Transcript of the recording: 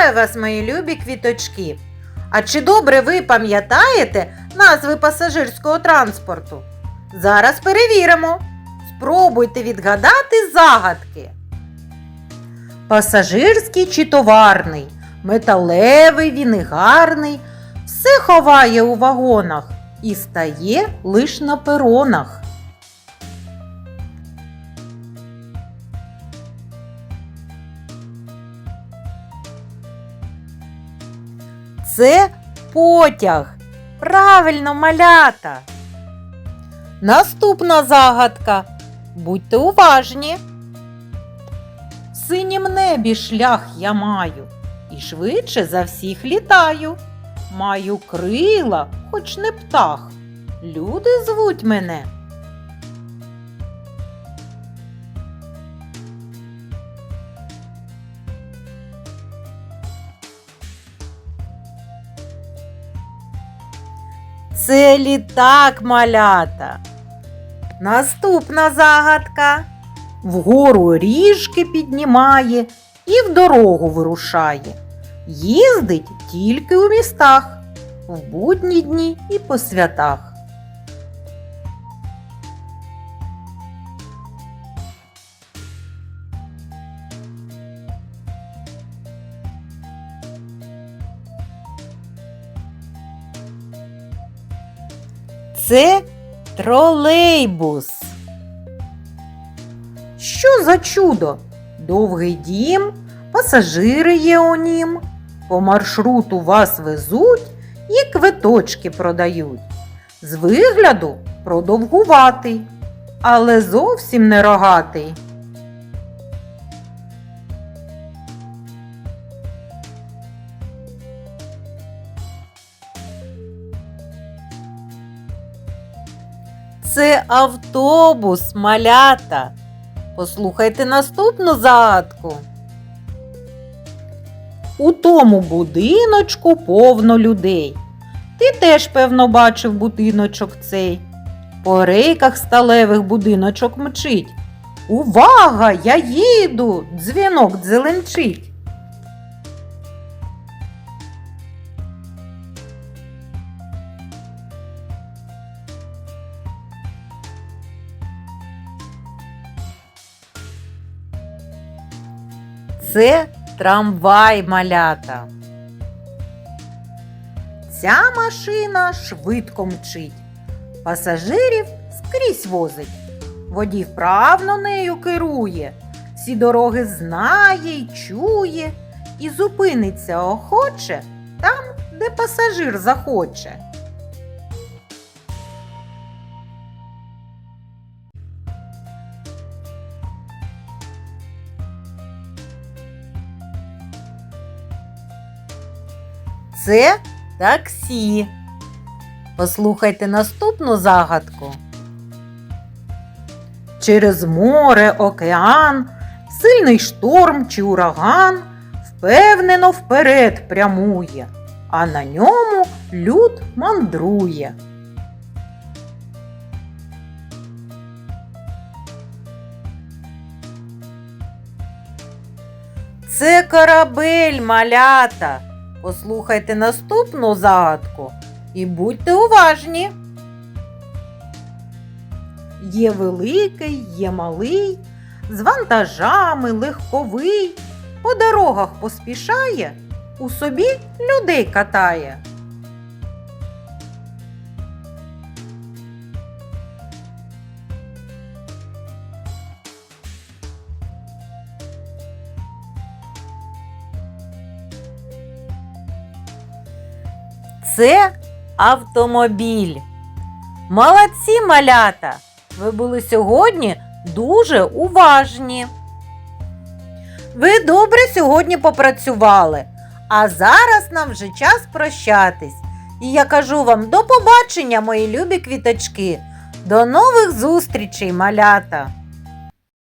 Вітаю вас, мої любі квіточки! А чи добре ви пам'ятаєте назви пасажирського транспорту? Зараз перевіримо. Спробуйте відгадати загадки. Пасажирський чи товарний, металевий він і гарний, все ховає у вагонах і стає лиш на перонах. Це потяг. Правильно, малята. Наступна загадка. Будьте уважні. В синім небі шлях я маю, і швидше за всіх літаю. Маю крила, хоч не птах. Люди звуть мене. Це літак малята. Наступна загадка. Вгору ріжки піднімає і в дорогу вирушає. Їздить тільки у містах, в будні дні і по святах. Це тролейбус. Що за чудо? Довгий дім, пасажири є у нім. По маршруту вас везуть і квиточки продають. З вигляду продовгуватий, але зовсім не рогатий. Це автобус, малята. Послухайте наступну загадку. У тому будиночку повно людей. Ти теж, певно, бачив будиночок цей. По рейках сталевих будиночок мчить. Увага! Я їду! Дзвінок дзеленчить. Це трамвай малята. Ця машина швидко мчить. Пасажирів скрізь возить. Водій вправно нею керує, всі дороги знає й чує, і зупиниться охоче там, де пасажир захоче. Це таксі. Послухайте наступну загадку. Через море, океан, сильний шторм чи ураган впевнено вперед прямує, а на ньому люд мандрує. Це корабель малята. Послухайте наступну загадку і будьте уважні. Є великий, є малий, з вантажами легковий, по дорогах поспішає, у собі людей катає. Це автомобіль. Молодці малята! Ви були сьогодні дуже уважні. Ви добре сьогодні попрацювали, а зараз нам вже час прощатись. І я кажу вам до побачення, мої любі квіточки. До нових зустрічей, малята!